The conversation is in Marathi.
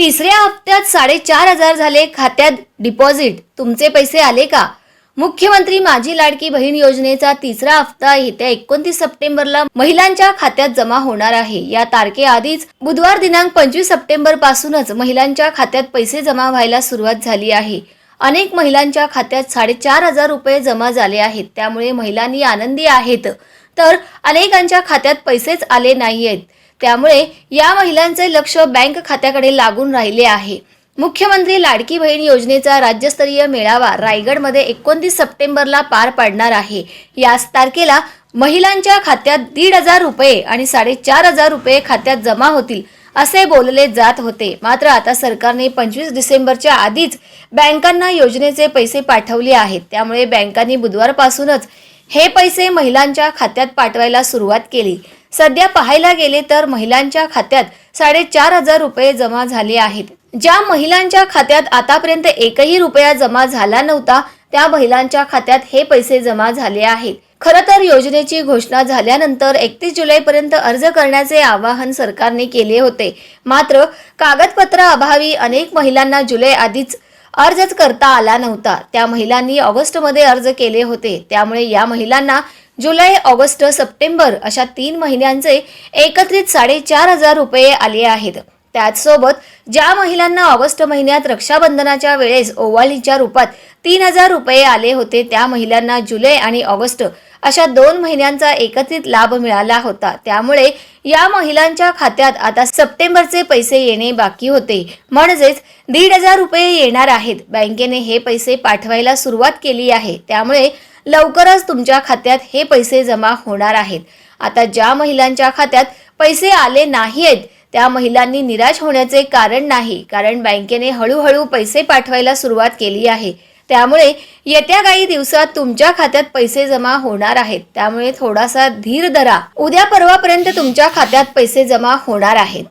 तिसऱ्या हप्त्यात साडेचार हजार झाले खात्यात डिपॉझिट. तुमचे पैसे आले का? मुख्यमंत्री माझी लाडकी बहीण योजनेचा तिसरा हप्ता येत्या एकोणतीस सप्टेंबरला महिलांच्या खात्यात जमा होणार आहे. या तारखेआधीच बुधवार दिनांक पंचवीस सप्टेंबर पासूनच महिलांच्या खात्यात पैसे जमा व्हायला सुरुवात झाली आहे. अनेक महिलांच्या खात्यात साडेचार हजार रुपये जमा झाले आहेत. त्यामुळे महिलांनी आनंदी आहेत. तर अनेकांच्या खात्यात पैसेच आले नाहीयेत. त्यामुळे या महिलांचे लक्ष बँक खात्याकडे लागून राहिले आहे. मुख्यमंत्री लाडकी बहीण योजनेचा राज्यस्तरीय मेळावा रायगडमध्ये एकोणतीस सप्टेंबरला पार पाडणार आहे. याच तारखेला महिलांच्या खात्यात दीड हजार रुपये आणि साडेचार हजार रुपये खात्यात जमा होतील असे बोलले जात होते. मात्र आता सरकारने पंचवीस डिसेंबरच्या आधीच बँकांना योजनेचे पैसे पाठवले आहेत. त्यामुळे बँकांनी बुधवारपासूनच हे पैसे महिलांच्या खात्यात पाठवायला सुरुवात केली. सध्या पाहायला गेले तर महिलांच्या खात्यात साडेचार हजार रुपये जमा झाले आहेत. ज्या महिलांच्या खात्यात आतापर्यंत एकही रुपया जमा झाला नव्हता त्या महिलांच्या खात्यात हे पैसे जमा झाले आहेत. खरं तर योजनेची घोषणा झाल्यानंतर एकतीस जुलैपर्यंत अर्ज करण्याचे आवाहन सरकारने केले होते. मात्र कागदपत्र अभावी अनेक महिलांना जुलै आधीच अर्जच करता आला नव्हता. त्या महिलांनी ऑगस्टमध्ये अर्ज केले होते. त्यामुळे या महिलांना जुलै ऑगस्ट सप्टेंबर अशा तीन महिन्यांचे एकत्रित साडेचार हजार रुपये आले आहेत. त्याचसोबत ज्या महिलांना ऑगस्ट महिन्यात रक्षाबंधनाच्या वेळेस ओवाळीच्या रूपात तीन हजार रुपये आले होते त्या महिलांना जुलै आणि ऑगस्ट अशा दोन महिन्यांचा एकत्रित लाभ मिळाला होता. त्यामुळे या महिलांच्या खात्यात आता सप्टेंबरचे पैसे येणे बाकी होते. म्हणजेच दीड हजार रुपये येणार आहेत. बँकेने हे पैसे पाठवायला सुरुवात केली आहे. त्यामुळे लवकरच तुमच्या खात्यात हे पैसे जमा होणार आहेत. आता ज्या महिलांच्या खात्यात पैसे आले नाही आहेत त्या महिलांनी निराश होण्याचे कारण नाही कारण बँकेने हळूहळू पैसे पाठवायला सुरुवात केली आहे. त्यामुळे येत्या काही दिवसात तुमच्या खात्यात पैसे जमा होणार आहेत. त्यामुळे थोडासा धीर धरा. उद्या परवापर्यंत तुमच्या खात्यात पैसे जमा होणार आहेत.